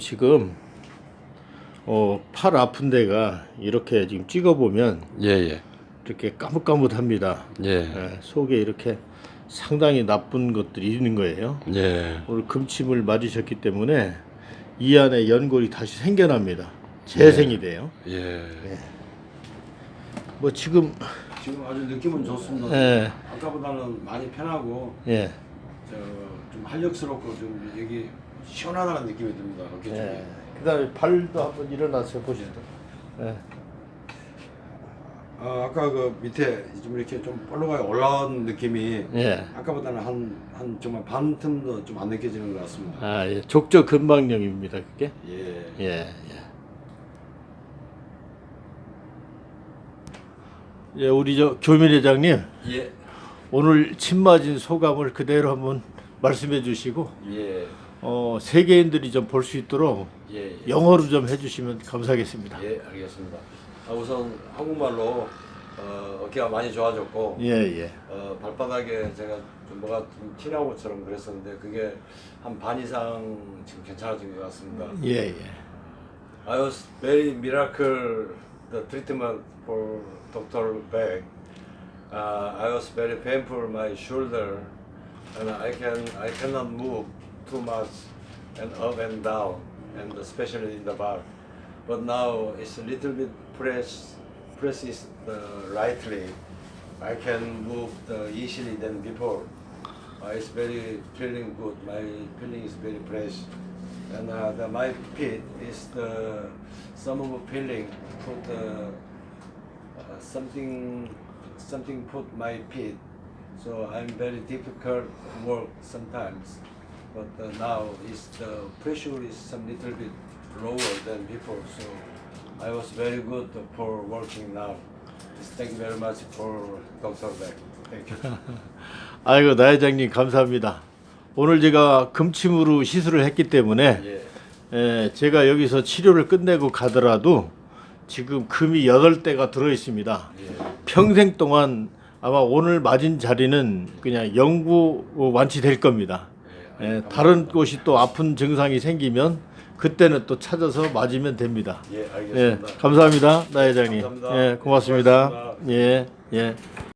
지금 어, 팔 아픈 데가 이렇게 지금 찍어 보면 예, 예. 이렇게 까뭇까뭇합니다. 예. 예, 속에 이렇게 상당히 나쁜 것들이 있는 거예요. 예. 오늘 금침을 맞으셨기 때문에 이 안에 연골이 다시 생겨납니다. 재생이 돼요. 예. 뭐 지금 지금 아주 느낌은 좋습니다. 예, 아까보다는 많이 편하고 예, 저, 좀 활력스럽고 좀 여기 시원하다는 느낌이 듭니다. 어깨 쪽에. 예. 그다음에 발도 한번 일어나서 보시죠. 예. 아, 아까 그 밑에 좀 이렇게 좀 볼로가 올라온 느낌이 예. 아까보다는 한, 한 정말 반 틈도 좀 안 느껴지는 것 같습니다. 아, 예. 족저 근막염입니다. 그게. 예. 예, 예. 예, 우리 저 교민 회장님 예. 오늘 침 맞은 소감을 그대로 한번 말씀해 주시고 예. 어, 세계인들이 좀 볼 수 있도록 예. 예. 영어로 좀 해주시면 감사하겠습니다. 예, 알겠습니다. 아, 우선 한국말로 어, 어깨가 많이 좋아졌고 예, 예. 어, 발바닥에 제가 좀 뭐가 좀 티나는 것처럼 그랬었는데 그게 한 반 이상 지금 괜찮아진 것 같습니다. 예, 예. I was very miracle the treatment for Dr. Beck. Uh, I was very painful my shoulder, and I can I cannot move too much and up and down, and especially in the back. But now it's a little bit press presses the rightly. I can move the easily than before. Uh, it's very feeling good. My feeling is very fresh. And uh, the, my feet is the some of the feeling put uh, uh, something something put my feet. So I'm very difficult work sometimes. But uh, now is the pressure is some little bit lower than before. So I was very good for working now. Just Thank you very much for Dr. Beck. Thank you. 아이고 나 회장님 감사합니다. 오늘 제가 금침으로 시술을 했기 때문에 예. 예, 제가 여기서 치료를 끝내고 가더라도 지금 금이 여덟 대가 들어 있습니다. 예. 평생 동안 아마 오늘 맞은 자리는 그냥 영구 완치될 겁니다. 예, 다른 곳이 또 아픈 증상이 생기면 그때는 또 찾아서 맞으면 됩니다. 예, 예, 알겠습니다. 감사합니다, 나 회장님. 감사합니다. 예, 고맙습니다. 고맙습니다. 예, 예.